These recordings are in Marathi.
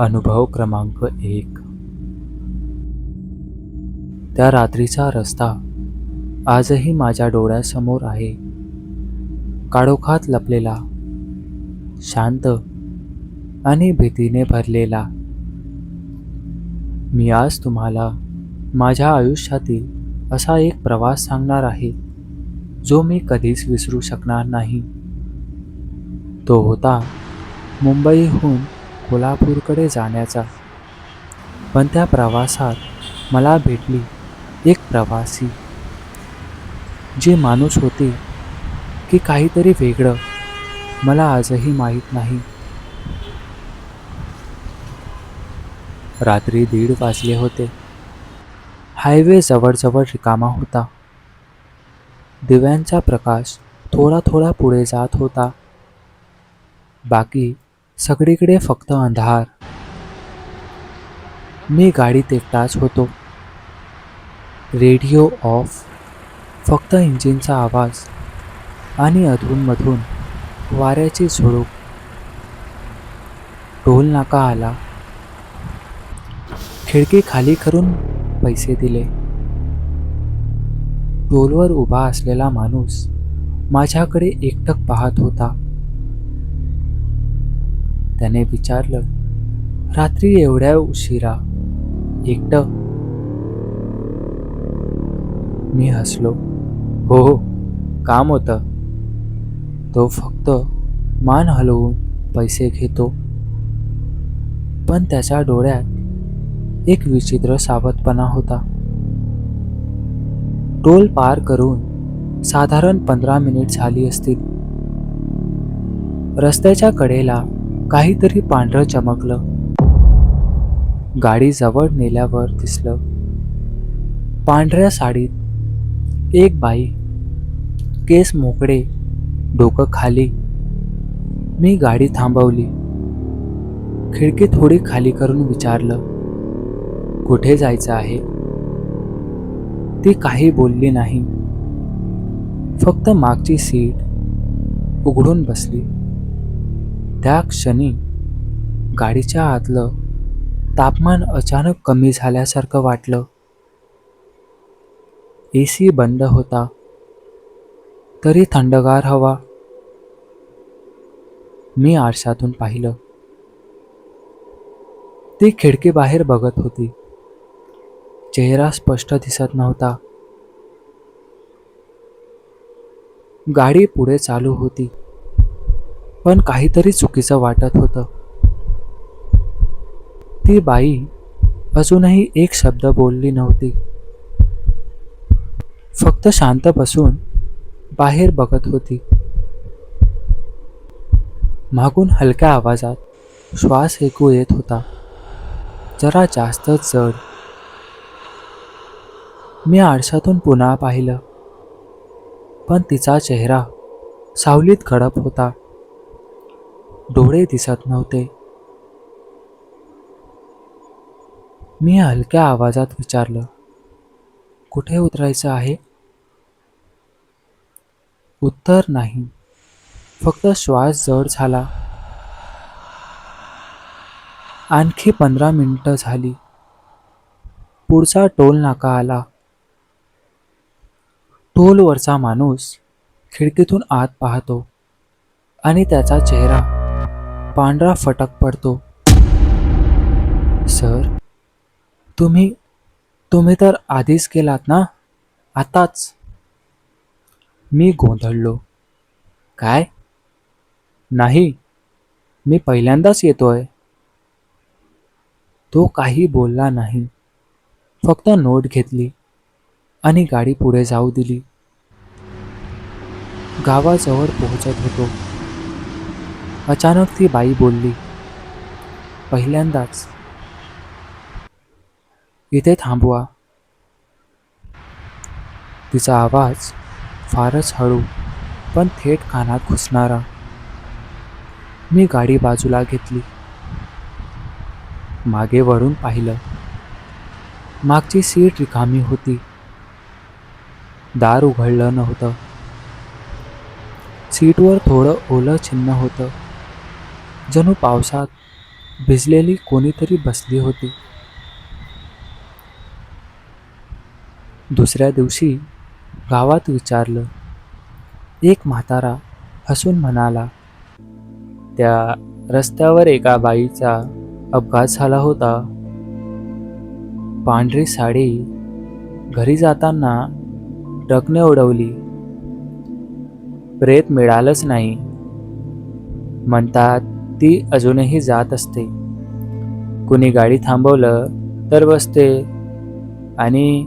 अनुभव क्रमांक एक. त्या रात्रीचा रस्ता आजही माझ्या डोळ्यासमोर आहे. काळोखात लपलेला शांत आणि भीतीने भरलेला. मी आज तुम्हाला माझ्या आयुष्यातील असा एक प्रवास सांगणार आहे जो मी कधीच विसरू शकणार नाही. तो होता मुंबईहून कोल्हापूरकडे जाण्याचा. पण त्या प्रवासात मला भेटली एक प्रवासी जी माणूस होती की काहीतरी वेगळं मला आजही माहीत नाही. रात्री दीड वाजले होते. हायवे जवळजवळ रिकामा होता. दिव्यांचा प्रकाश थोडा थोडा पुढे जात होता. बाकी सगळीकडे फक्त अंधार. मी गाडीत एकटाच होतो. Radio off. फक्त इंजिनचा आवाज आणि अधूनमधून वाऱ्याची झुळूक. टोल नाका आला. खिडकी खाली करून पैसे दिले. टोलवर उभा असलेला माणूस माझ्याकडे एकटक पाहत होता. त्याने विचारलं रात्री एवढ्या उशिरा एकट? मी हसलो. हो हो काम होतं. तो फक्त मान हलवून पैसे घेतो. पण त्याच्या डोळ्यात एक विचित्र सावधपणा होता. टोल पार करून साधारण पंधरा मिनिट झाली असतील. रस्त्याच्या कडेला काहीतरी पांढरं चमकलं. गाडी जवळ नेल्यावर दिसलं. पांढऱ्या साडीत एक बाई केस मोकळे डोकं खाली. मी गाडी थांबवली. खिडकी थोडी खाली करून विचारलं कुठे जायचं आहे? ती काही बोलली नाही. फक्त मागची सीट उघडून बसली. त्या क्षणी गाडीच्या आतलं तापमान अचानक कमी झाल्यासारखं वाटलं. ए सी बंद होता. तरी थंडगार हवा. मी आरशातून पाहिलं. ती खिडकी बाहेर बघत होती. चेहरा स्पष्ट दिसत नव्हता. गाडी पुढे चालू होती. पण काहीतरी चुकीचं वाटत होतं. ती बाई अजूनही एक शब्द बोलली नव्हती. फक्त शांत बसून बाहेर बघत होती. मागून हलक्या आवाजात श्वास ऐकू येत होता. जरा जास्त जड. मी आरशातून पुन्हा पाहिलं. पण तिचा चेहरा सावलीत खडप होता. डोळे दिसत नव्हते. मी हलक्या आवाजात विचारलं कुठे उतरायचं आहे? उत्तर नाही. फक्त श्वास जड झाला. आणखी पंधरा मिनिटं झाली. पुढचा टोल नाका आला. टोलवरचा माणूस खिडकीतून आत पाहतो आणि त्याचा चेहरा पांढरा फटक पडतो. सर तुम्ही तुम्ही तर आधीच केलात ना? आताच. मी गोंधळलो. काय? नाही मी पहिल्यांदाच येतोय. तो काही बोलला नाही. फक्त नोट घेतली आणि गाडी पुढे जाऊ दिली. गावाजवळ पोहोचत होतो. अचानक ती बाई बोलली पहिल्यांदाच. इथे थांबवा तिचा आवाज फारच हळू पण थेट कानात घुसणारा. मी गाडी बाजूला घेतली. मागे वळून पाहिलं. मागची सीट रिकामी होती. दार उघडलं नव्हतं. सीटवर थोडं ओलं चिन्ह होतं. जणू पावसात भिजलेली कोणीतरी बसली होती. दुसऱ्या दिवशी गावात विचारलं एक म्हातारा हसून म्हणाला त्या रस्त्यावर एका बाईचा अपघात झाला होता. पांढरी साडी घरी जाताना डकने उडवली. प्रेत मिळालंच नाही. म्हणतात ती अजूनही जात असते. कुणी गाडी थांबवलं तर बसते आणि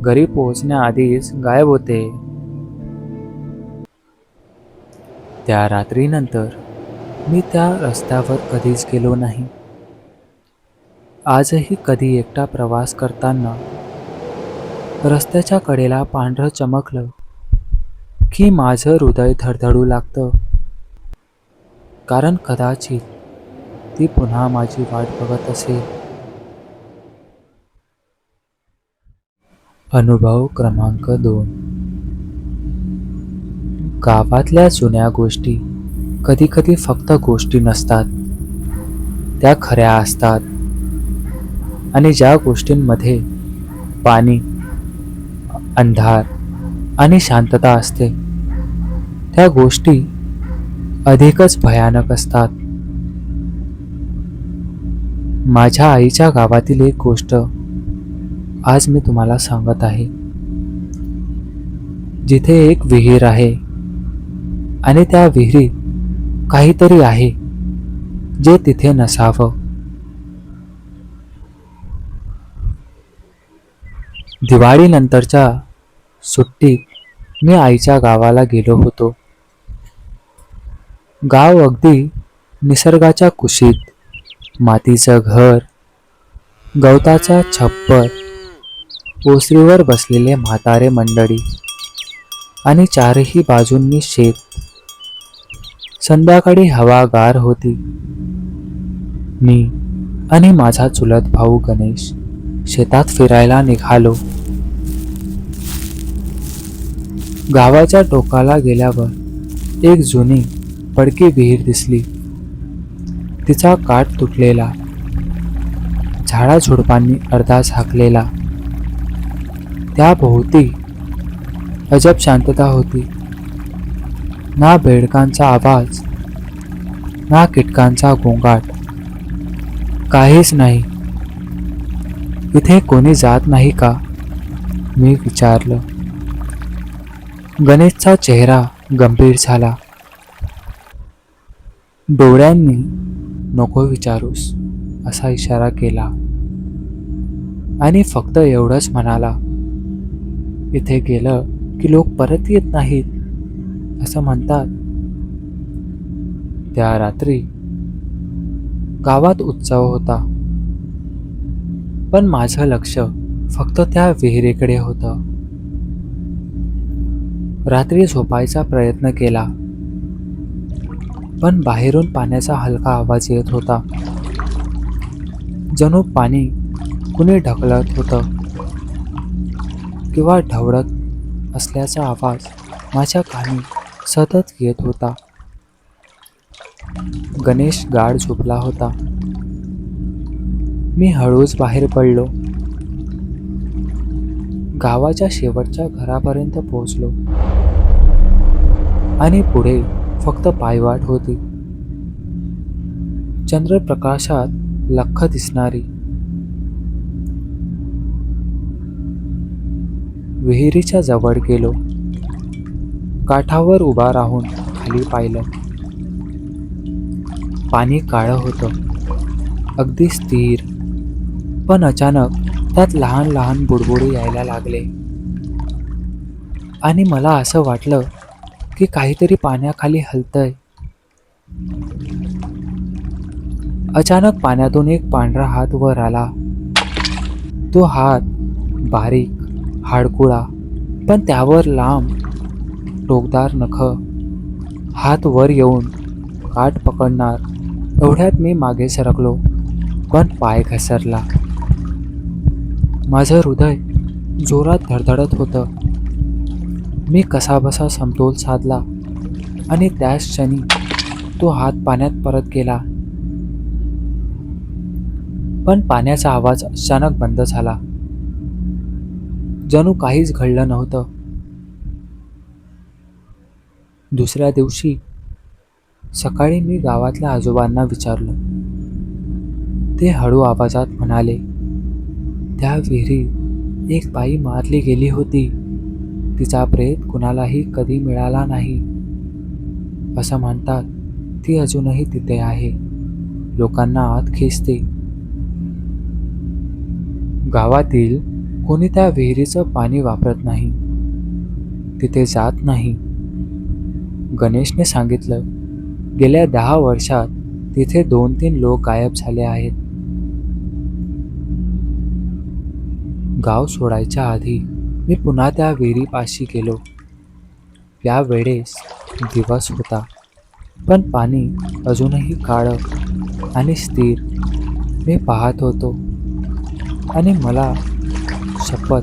घरी पोहोचण्याआधीच गायब होते. त्या रात्रीनंतर मी त्या रस्त्यावर कधीच गेलो नाही. आजही कधी एकटा प्रवास करताना रस्त्याच्या कडेला पांढरं चमकलं की माझं हृदय धडधडू लागतं. कारण कदाचित ती पुन्हा माझी वाट बघत असेल. अनुभव क्रमांक दोन. गावातल्या जुन्या गोष्टी कधी कधी फक्त गोष्टी नसतात. त्या खऱ्या असतात. आणि ज्या गोष्टींमध्ये पाणी अंधार आणि शांतता असते त्या गोष्टी अधिकच भयानक असतात. माझ्या आईच्या गावातील एक गोष्ट आज मी तुम्हाला सांगत आहे. जिथे एक विहीर आहे आणि त्या विहिरीत काहीतरी आहे जे तिथे नसावं. दिवाळीनंतरच्या सुट्टीत मी आईच्या गावाला गेलो होतो. गाव अगदी निसर्गाच्या कुशीत मातीचं घर गवताचा छप्पर ओसरीवर बसलेले म्हातारे मंडळी आणि चारही बाजूंनी शेत. संध्याकाळी हवा गार होती. मी आणि माझा चुलत भाऊ गणेश शेतात फिरायला निघालो. गावाच्या टोकाला गेल्यावर एक जुनी पडकी विहीर दिसली. तिचा काठ तुटलेला. झाडाझुडपांनी अर्धा झाकलेला. त्या भोवती अजब शांतता होती. ना बेडकांचा आवाज ना कीटकांचा गोंगाट. काहीच नाही. इथे कोणी जात नाही का? मी विचारलं. गणेशचा चेहरा गंभीर झाला. डोळ्यांनी नको विचारूस असा इशारा केला. आणि फक्त एवढंच म्हणाला इथे गेलं की लोक परत येत नाहीत असं म्हणतात. त्या रात्री गावात उत्सव होता. पण माझं लक्ष फक्त त्या विहिरीकडे होतं. रात्री झोपायचा प्रयत्न केला. पण बाहेरून पाण्याचा हलका आवाज येत होता. जणू पाणी कुणी ढकलत होतं किंवा ढवळत असल्याचा आवाज माझ्या कानी सतत येत होता. गणेश गाढ झोपला होता. मी हळूच बाहेर पडलो. गावाच्या शेवटच्या घरापर्यंत पोहोचलो. आणि पुढे फक्त पायवाट होती. चंद्रप्रकाशात लख्ख दिसणारी. विहिरीच्या जवळ गेलो. काठावर उभा राहून खाली पाहिलं. पाणी काळं होतं. अगदी स्थिर. पण अचानक त्यात लहान लहान बुडबुडे यायला लागले. आणि मला असं वाटलं की काहीतरी पाण्याखाली हलतंय. अचानक पाण्यातून एक पांढरा हात वर आला. तो हात बारीक हाडकुळा पण त्यावर लांब टोकदार नख. हात वर येऊन काठ पकडणार एवढ्यात मी मागे सरकलो पण पाय घसरला. माझं हृदय जोरात धडधडत होतं. मी कसाबसा समतोल साधला आणि त्याच क्षणी तो हात पाण्यात परत गेला. पण पाण्याचा आवाज अचानक बंद झाला. जणू काहीच घडलं नव्हतं. दुसऱ्या दिवशी सकाळी मी गावातल्या आजोबांना विचारलं. ते हळू आवाजात म्हणाले त्या विहिरीत एक बाई मारली गेली होती. तिचा प्रेत कुणालाही कधी मिळाला नाही. असं म्हणतात ती अजूनही तिथे आहे. लोकांना आत खेचते. गावातील कोणी त्या विहिरीचं पाणी वापरत नाही. तिथे जात नाही. गणेशने सांगितलं गेल्या दहा वर्षात तिथे दोन तीन लोक गायब झाले आहेत. गाव सोडायच्या आधी मी पुन्हा त्या विहिरीपाशी गेलो. या वेळेस दिवस होता पण पाणी अजूनही काळं आणि स्थिर. मी पाहत होतो आणि मला शपथ.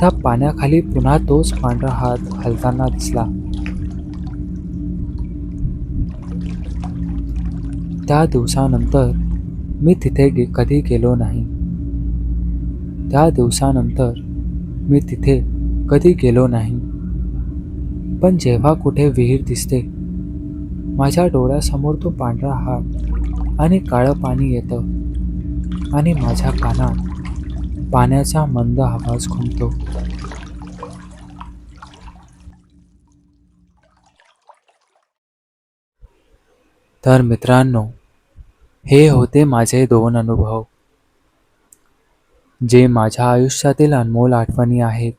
त्या पाण्याखाली पुन्हा तोच पांढरा हात हलताना दिसला. त्या दिवसानंतर मी तिथे गे कधी गेलो नाही. त्या दिवसानंतर मी तिथे कधी गेलो नाही. पण जेव्हा कुठे विहीर दिसते माझ्या डोळ्यासमोर तो पांढरा हात आणि काळं पाणी येतं आणि माझ्या कानात पाण्याचा मंद आवाज घुमतो. तर मित्रांनो हे होते माझे दोन अनुभव. जे माझ्या आयुष्यातील अनमोल आठवणी आहेत.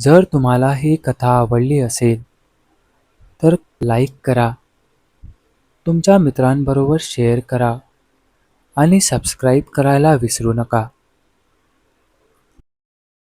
जर तुम्हाला ही कथा आवडली असेल तर लाईक करा. तुमच्या मित्रांबरोबर शेअर करा आणि सबस्क्राईब करायला विसरू नका.